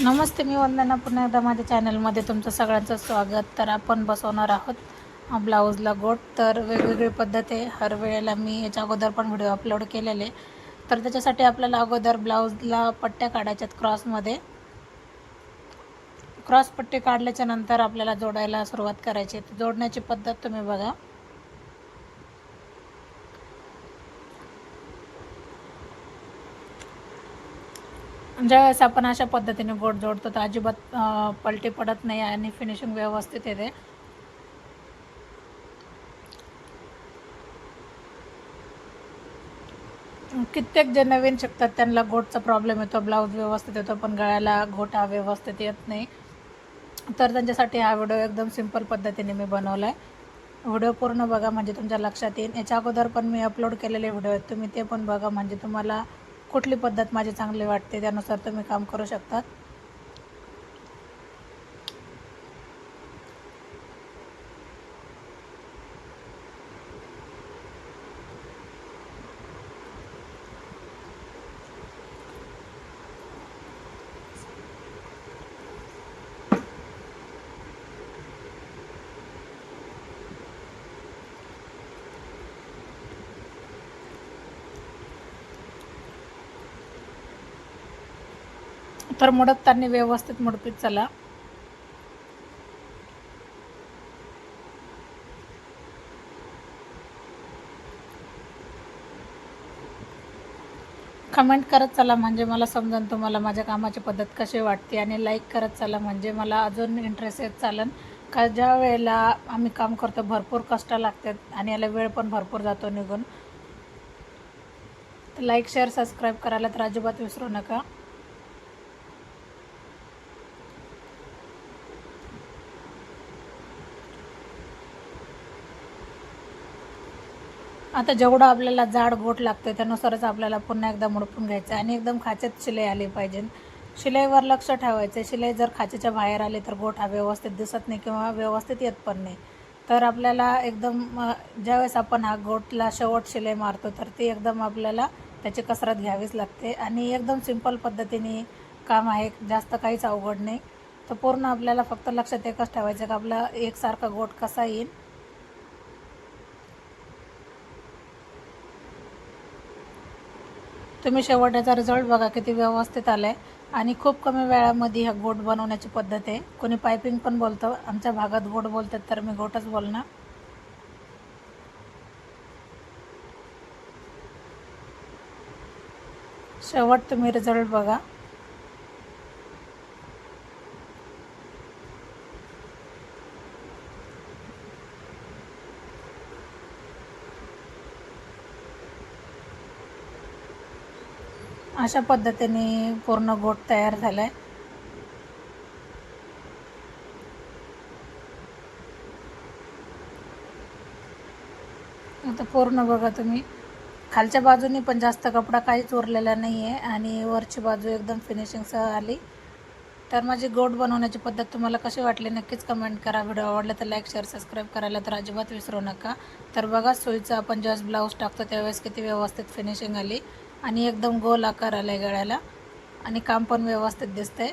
नमस्ते मी वंदना. पुन्हा एकदा माझ्या चॅनलमध्ये तुमचं सगळ्यांचं स्वागत. तर आपण बसवणार आहोत ब्लाऊजला गोट. तर वेगवेगळी पद्धत आहे. हर वेळेला मी याच्या अगोदर पण व्हिडिओ अपलोड केलेले. तर त्याच्यासाठी आपल्याला अगोदर ब्लाऊजला पट्ट्या काढायच्यात क्रॉसमध्ये. क्रॉस पट्टी काढल्याच्या नंतर आपल्याला जोडायला सुरुवात करायची जोडण्याची पद्धत तुम्ही बघा. म्हणजे ज्यावेळेस आपण अशा पद्धतीने गोट जोडतो तर अजिबात पलटी पडत नाही आणि फिनिशिंग व्यवस्थित येते. कित्येक जे नवीन शिकतात त्यांना गोटचा प्रॉब्लेम येतो ब्लाऊज व्यवस्थित येतो पण गळ्याला गोट हा व्यवस्थित येत नाही. तर त्यांच्यासाठी हा व्हिडिओ एकदम सिंपल पद्धतीने मी बनवला आहे व्हिडिओ पूर्ण बघा म्हणजे तुमच्या लक्षात येईल. याच्या अगोदर पण मी अपलोड केलेले व्हिडिओ आहेत. तुम्ही ते पण बघा. म्हणजे तुम्हाला कुठली पद्धत माझी चांगली वाटते त्यानुसार तुम्ही काम करू शकतात तर मुडपताना व्यवस्थित मुडपीत चला. कमेंट करत चला म्हणजे मला समजन तुम्हाला माझ्या कामाची पद्धत कशी वाटते आणि लाईक करत चला म्हणजे मला अजून इंटरेस्ट येत चालन. का ज्या वेळेला आम्ही काम करतो भरपूर कष्ट लागतात आणि याला वेळ पण भरपूर जातो निघून. लाईक शेअर सबस्क्राईब करायला तर अजिबात विसरू नका. आता जेवढं आपल्याला जाड गोट लागतं त्यानुसारच आपल्याला पुन्हा एकदा मुडपून घ्यायचं आहे. आणि एकदम खाच्यात शिलाई आली पाहिजे. शिलाईवर लक्ष ठेवायचं शिलाई जर खाचेच्या बाहेर आली तर गोट हा व्यवस्थित दिसत नाही किंवा व्यवस्थित येत पण नाही. तर आपल्याला एकदम ज्यावेळेस आपण हा गोटला शेवट शिलाई मारतो तर ती एकदम आपल्याला त्याची कसरत घ्यावीच लागते. आणि एकदम सिंपल पद्धतीने काम आहे. जास्त काहीच अवघड नाही. तर पूर्ण आपल्याला फक्त लक्षात एकच ठेवायचं का आपला एकसारखा गोट कसा येईल. तुम्ही शेवटचा रिझल्ट बघा किती व्यवस्थित आला आहे आणि खूप कमी वेळामध्ये हा गोट बनवण्याची पद्धत आहे. कोणी पायपिंग पण बोलतं. आमच्या भागात गोट बोलतात तर मी गोटच बोलणार. शेवट तुम्ही रिझल्ट बघा. अशा पद्धतीने पूर्ण गोट तयार झाला आहे आता पूर्ण बघा तुम्ही. खालच्या बाजूनी पण जास्त कपडा काहीच उरलेला नाही आहे आणि वरची बाजू एकदम फिनिशिंगसह आली. तर माझी गोट बनवण्याची पद्धत तुम्हाला कशी वाटली नक्कीच कमेंट करा. व्हिडिओ आवडला तर लाईक शेअर सबस्क्राईब करायला तर अजिबात विसरू नका. तर बघा सोयीचं आपण ज्यावेळेस ब्लाऊज टाकतो त्यावेळेस किती व्यवस्थित फिनिशिंग आली. आणि एकदम गोल आकार आला आहे गळ्याला. आणि काम पण व्यवस्थित दिसतंय.